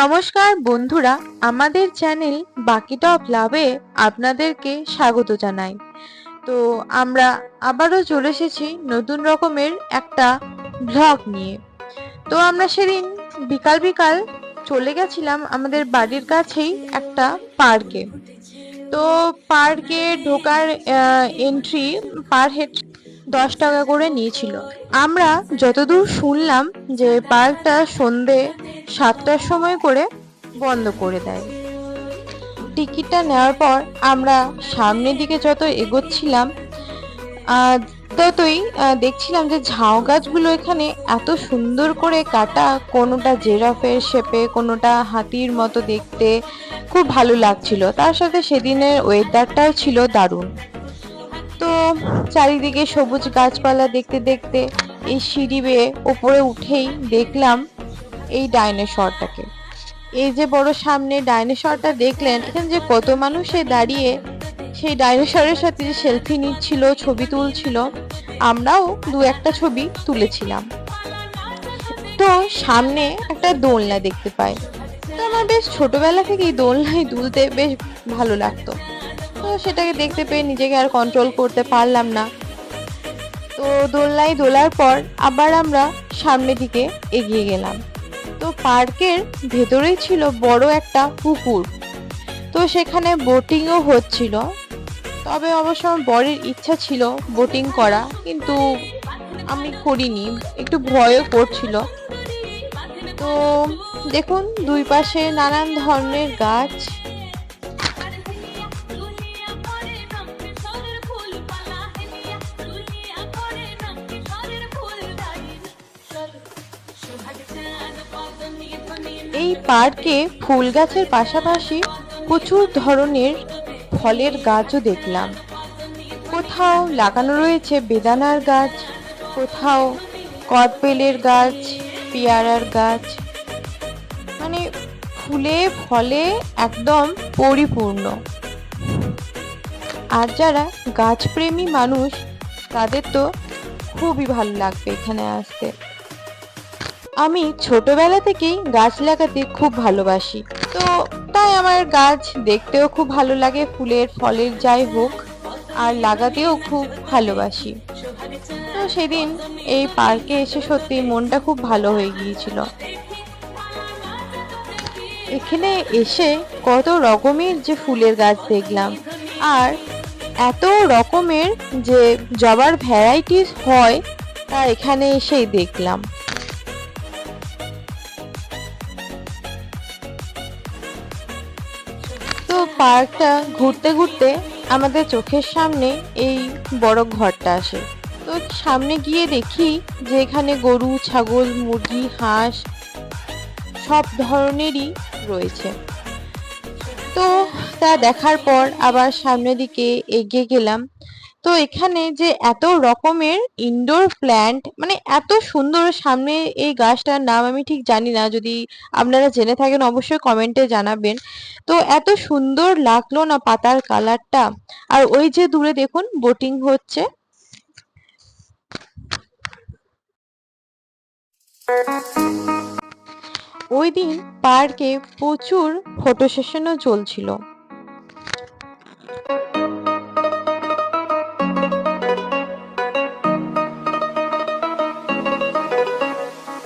নমস্কার বন্ধুরা, আমাদের চ্যানেল বাকিটা অফ লাভে আপনাদেরকে স্বাগত জানাই। তো আমরা আবারও চলে এসেছি নতুন রকমের একটা ব্লগ নিয়ে। তো আমরা সেদিন বিকাল বিকাল চলে গেছিলাম আমাদের বাড়ির কাছেই একটা পার্কে। তো পার্কে ঢোকার এন্ট্রি পার হেড দশ টাকা করে নিয়েছিল। আমরা যতদূর শুনলাম যে পার্কটা সন্ধে সাতটার সময় করে বন্ধ করে দেয়। টিকিটটা নেওয়ার পর আমরা সামনের দিকে যত এগোচ্ছিলাম ততই দেখছিলাম যে ঝাউ গাছগুলো এখানে এত সুন্দর করে কাটা, কোনোটা জেরাফের শেপে, কোনোটা হাতির মতো দেখতে খুব ভালো লাগছিল। তার সাথে সেদিনের ওয়েদারটাও ছিল দারুণ। তো চারিদিকে সবুজ গাছপালা দেখতে দেখতে এই সিঁড়ি বেয়ে ওপরে উঠেই দেখলাম এই ডাইনোসরটাকে। এই যে বড় সামনে ডাইনোসরটা দেখলেন, এখানে যে কত মানুষে দাঁড়িয়ে সেই ডাইনোসরের সাথে যে সেলফি নিচ্ছিল, ছবি তুলছিল, আমরাও দু একটা ছবি তুলেছিলাম। তো সামনে একটা দোলনা দেখতে পাই। তো আমার বেশ ছোটবেলা থেকেই দোলনায় দুলতে বেশ ভালো লাগতো। তো সেটাকে দেখতে পেয়ে নিজেকে আর কন্ট্রোল করতে পারলাম না। তো দোলনায় দোলার পর আবার আমরা সামনের দিকে এগিয়ে গেলাম। তো পার্কের ভেতরেই ছিল বড় একটা পুকুর। তো সেখানে বোটিংও হচ্ছিল। তবে অবশ্য আমার বরের ইচ্ছা ছিল বোটিং করা, কিন্তু আমি করিনি, একটু ভয়ও করছিল। তো দেখুন, দুই পাশে নানান ধরনের গাছ এই পার্কে ফুল গাছের পাশাপাশি প্রচুর ধরনের ফলের গাছও দেখলাম। কোথাও লাগানো রয়েছে বেদানার গাছ, কোথাও কদবেলের গাছ, পেয়ারার গাছ। মানে ফুলে, ফলে একদম পরিপূর্ণ। আর যারা গাছপ্রেমী মানুষ, তাদের তো খুবই ভালো লাগবে এখানে আসতে। আমি ছোটবেলা থেকেই গাছ লাগাতে খুব ভালোবাসি। তো তাই আমার গাছ দেখতেও খুব ভালো লাগে, ফুলের, ফলের যাই হোক, আর লাগাতেও খুব ভালোবাসি। তো সেদিন এই পার্কে এসে সত্যি মনটা খুব ভালো হয়ে গিয়েছিল। এখানে এসে কত রকমের যে ফুলের গাছ দেখলাম, আর এত রকমের যে জবার ভ্যারাইটিস হয়, তা এখানে এসেই দেখলাম। তো পার্কটা ঘুরতে ঘুরতে আমাদের চোখের সামনে এই বড় ঘরটা আসে। তো সামনে গিয়ে দেখি যে এখানে গরু, ছাগল, মুরগি, হাঁস সব ধরনেরই রয়েছে। তো তা দেখার পর আবার সামনের দিকে এগিয়ে গেলাম। তো এখানে যে এত রকমের ইনডোর প্ল্যান্ট মানে এত সুন্দর সামনে এই গাছটার নাম আমি ঠিক জানি না, যদি আপনারা জেনে থাকেন অবশ্যই কমেন্টে জানাবেন। তো এত সুন্দর লাগল না পাতার কালারটা আর ওই যে দূরে দেখুন বোটিং হচ্ছে। ওই দিন পার্কে প্রচুর ফটো সেশনও চলছিল।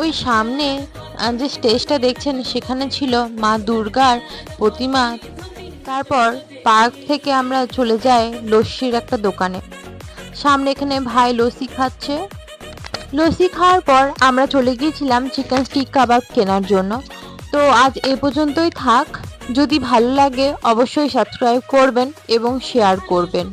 ওই সামনে যে স্টেজটা দেখছেন, সেখানে ছিল মা দুর্গার প্রতিমা। তারপর পার্ক থেকে আমরা চলে যাই লস্যির একটা দোকানে। সামনে এখানে ভাই লস্যি খাচ্ছে। লস্যি খাওয়ার পর আমরা চলে গিয়েছিলাম চিকেন স্টিক কাবাব কেনার জন্য। তো আজ এ পর্যন্তই থাক। যদি ভালো লাগে অবশ্যই সাবস্ক্রাইব করবেন এবং শেয়ার করবেন।